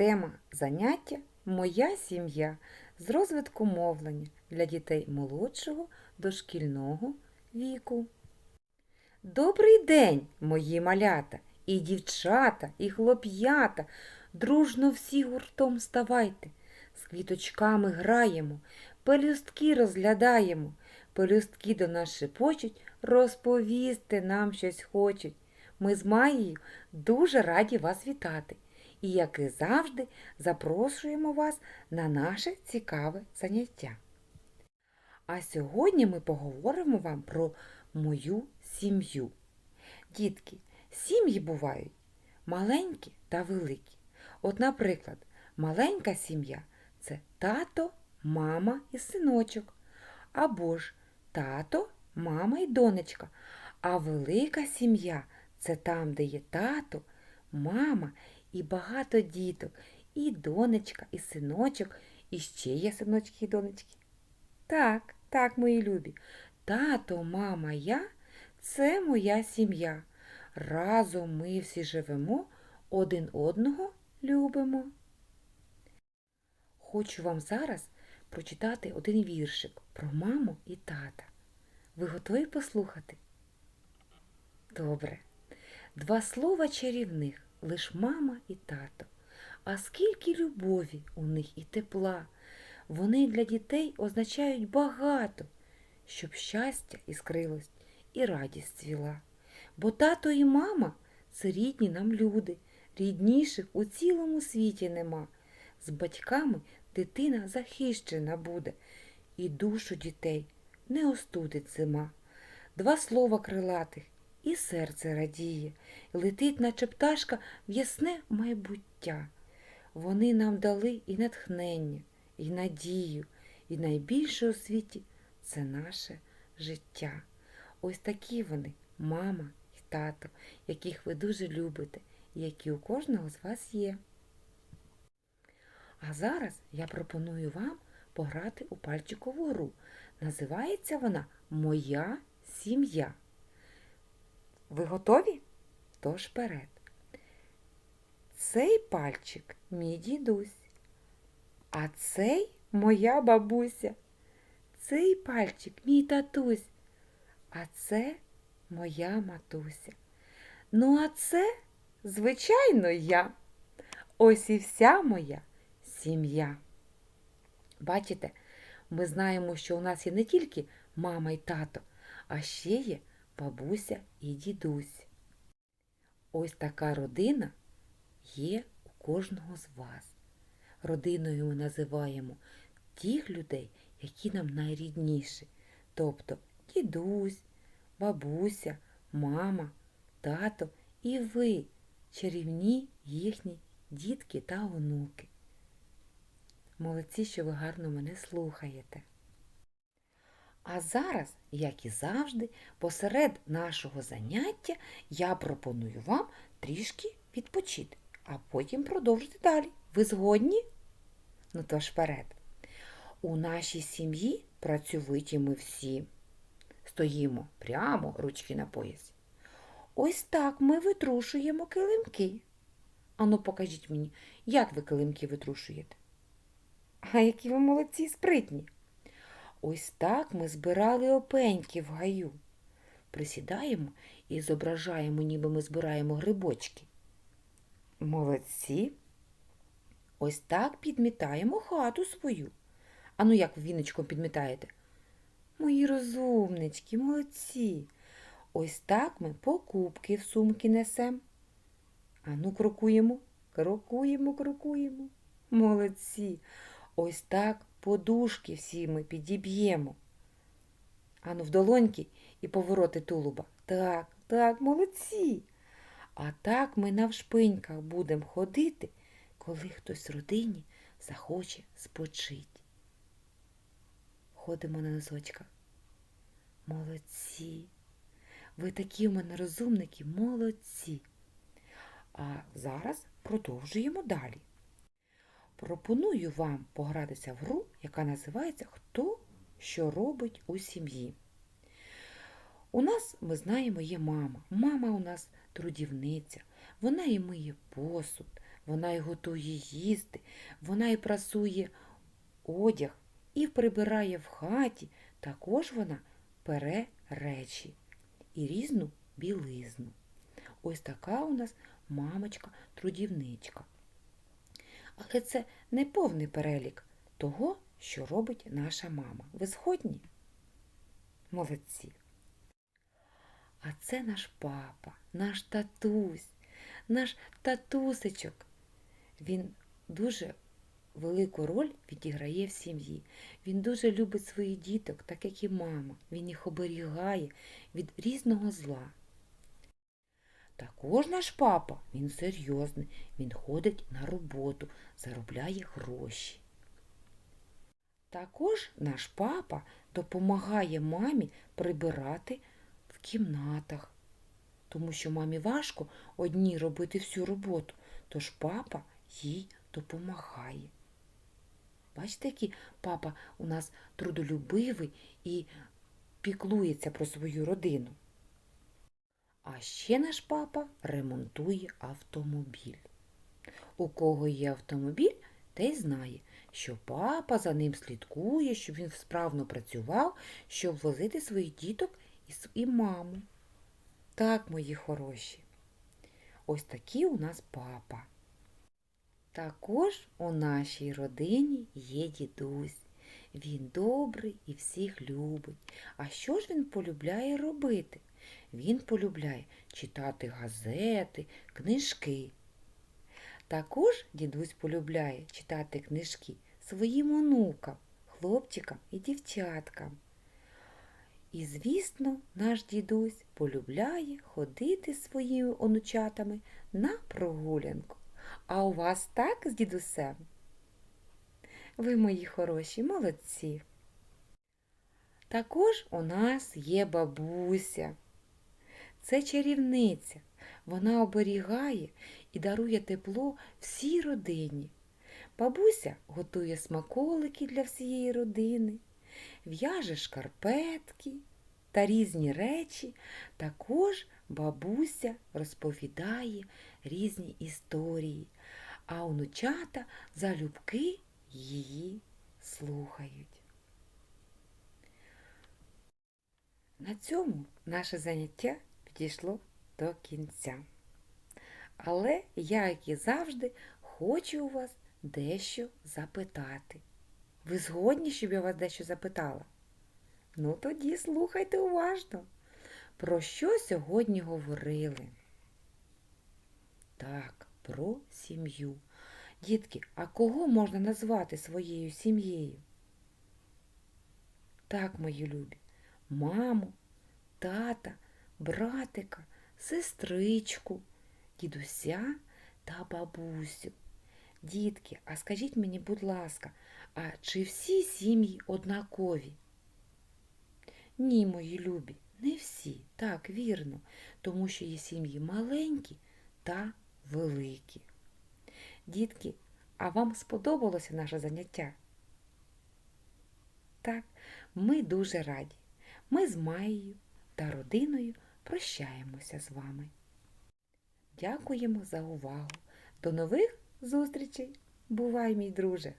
Тема заняття Моя сім'я з розвитку мовлення для дітей молодшого дошкільного віку. Добрий день, мої малята, і дівчата, і хлоп'ята. Дружно всі гуртом ставайте. З квіточками граємо, пелюстки розглядаємо. Пелюстки до нас шепочуть, розповісти нам щось хочуть. Ми з Маєю дуже раді вас вітати. І, як і завжди, запрошуємо вас на наше цікаве заняття. А сьогодні ми поговоримо вам про мою сім'ю. Дітки, сім'ї бувають маленькі та великі. От, наприклад, маленька сім'я це тато, мама і синочок. Або ж тато, мама і донечка. А велика сім'я це там, де є тато, мама і багато діток, і донечка, і синочок, і ще є синочки і донечки. Так, так, мої любі. Тато, мама, я це моя сім'я. Разом ми всі живемо, один одного любимо. Хочу вам зараз прочитати один віршик про маму і тата. Ви готові послухати? Добре. Два слова чарівних, лиш мама і тато. А скільки любові у них і тепла. Вони для дітей означають багато, щоб щастя іскрилось і радість цвіла. Бо тато і мама це рідні нам люди, рідніших у цілому світі нема. З батьками дитина захищена буде, і душу дітей не остудить зима. Два слова крилатих, і серце радіє, летить, наче пташка в ясне майбуття. Вони нам дали і натхнення, і надію, і найбільше у світі це наше життя. Ось такі вони, мама і тато, яких ви дуже любите, і які у кожного з вас є. А зараз я пропоную вам пограти у пальчикову гру. Називається вона Моя сім'я. Ви готові? Тож вперед. Цей пальчик мій дідусь, а цей моя бабуся. Цей пальчик мій татусь, а це моя матуся. Ну, а це, звичайно, я. Ось і вся моя сім'я. Бачите, ми знаємо, що у нас є не тільки мама і тато, а ще є бабуся і дідусь. Ось така родина є у кожного з вас. Родиною ми називаємо тих людей, які нам найрідніші, тобто дідусь, бабуся, мама, тато і ви, чарівні їхні дітки та онуки. Молодці, що ви гарно мене слухаєте. А зараз, як і завжди, посеред нашого заняття я пропоную вам трішки відпочити, а потім продовжити далі. Ви згодні? Ну то ж вперед. У нашій сім'ї працьовиті ми всі. Стоїмо прямо ручки на поясі. Ось так ми витрушуємо килимки. Ану, покажіть мені, як ви килимки витрушуєте? А які ви молодці спритні. Ось так ми збирали опеньки в гаю. Присідаємо і зображаємо, ніби ми збираємо грибочки. Молодці. Ось так підмітаємо хату свою. Ану, як віночком підмітаєте? Мої розумнички, молодці. Ось так ми покупки в сумки несем. Ану, крокуємо, крокуємо, крокуємо. Молодці. Ось так подушки всі ми підіб'ємо. Ану, в долоньки і повороти тулуба. Так, так, молодці. А так ми навшпиньках будемо ходити, коли хтось в родині захоче спочити. Ходимо на носочках. Молодці. Ви такі у мене розумники, молодці. А зараз продовжуємо далі. Пропоную вам погратися в гру, яка називається Хто що робить у сім'ї. У нас, ми знаємо, є мама. Мама у нас трудівниця. Вона і миє посуд, вона й готує їсти, вона й прасує одяг і прибирає в хаті. Також вона пере речі і різну білизну. Ось така у нас мамочка-трудівничка. Але це не повний перелік того, що робить наша мама. Ви згодні? Молодці. А це наш папа, наш татусь, наш татусечок. Він дуже велику роль відіграє в сім'ї. Він дуже любить своїх діток, так як і мама. Він їх оберігає від різного зла. Також наш папа, він серйозний, він ходить на роботу, заробляє гроші. Також наш папа допомагає мамі прибирати в кімнатах, тому що мамі важко одній робити всю роботу, тож папа їй допомагає. Бачите, який папа у нас трудолюбивий і піклується про свою родину. А ще наш папа ремонтує автомобіль. У кого є автомобіль, той знає, що папа за ним слідкує, щоб він справно працював, щоб возити своїх діток і маму. Так, мої хороші. Ось такий у нас папа. Також у нашій родині є дідусь. Він добрий і всіх любить. А що ж він полюбляє робити? Він полюбляє читати газети, книжки. Також дідусь полюбляє читати книжки своїм онукам, хлопчикам і дівчаткам. І, звісно, наш дідусь полюбляє ходити своїми онучатами на прогулянку. А у вас так з дідусем? Ви, мої хороші, молодці. Також у нас є бабуся. Це чарівниця. Вона оберігає і дарує тепло всій родині. Бабуся готує смаколики для всієї родини, в'яже шкарпетки та різні речі. Також бабуся розповідає різні історії, а онучата залюбки її слухають. На цьому наше заняття підійшло до кінця. Але я, як і завжди, хочу у вас дещо запитати. Ви згодні, щоб я вас дещо запитала? Ну тоді слухайте уважно. Про що сьогодні говорили? Так, про сім'ю. Дітки, а кого можна назвати своєю сім'єю? Так, мої любі, маму, тата, братика, сестричку, дідуся та бабусю. Дітки, а скажіть мені, будь ласка, а чи всі сім'ї однакові? Ні, мої любі, не всі, так, вірно, тому що є сім'ї маленькі та великі. Дітки, а вам сподобалося наше заняття? Так, ми дуже раді. Ми з Маєю та родиною прощаємося з вами. Дякуємо за увагу. До нових зустрічей! Бувай, мій друже!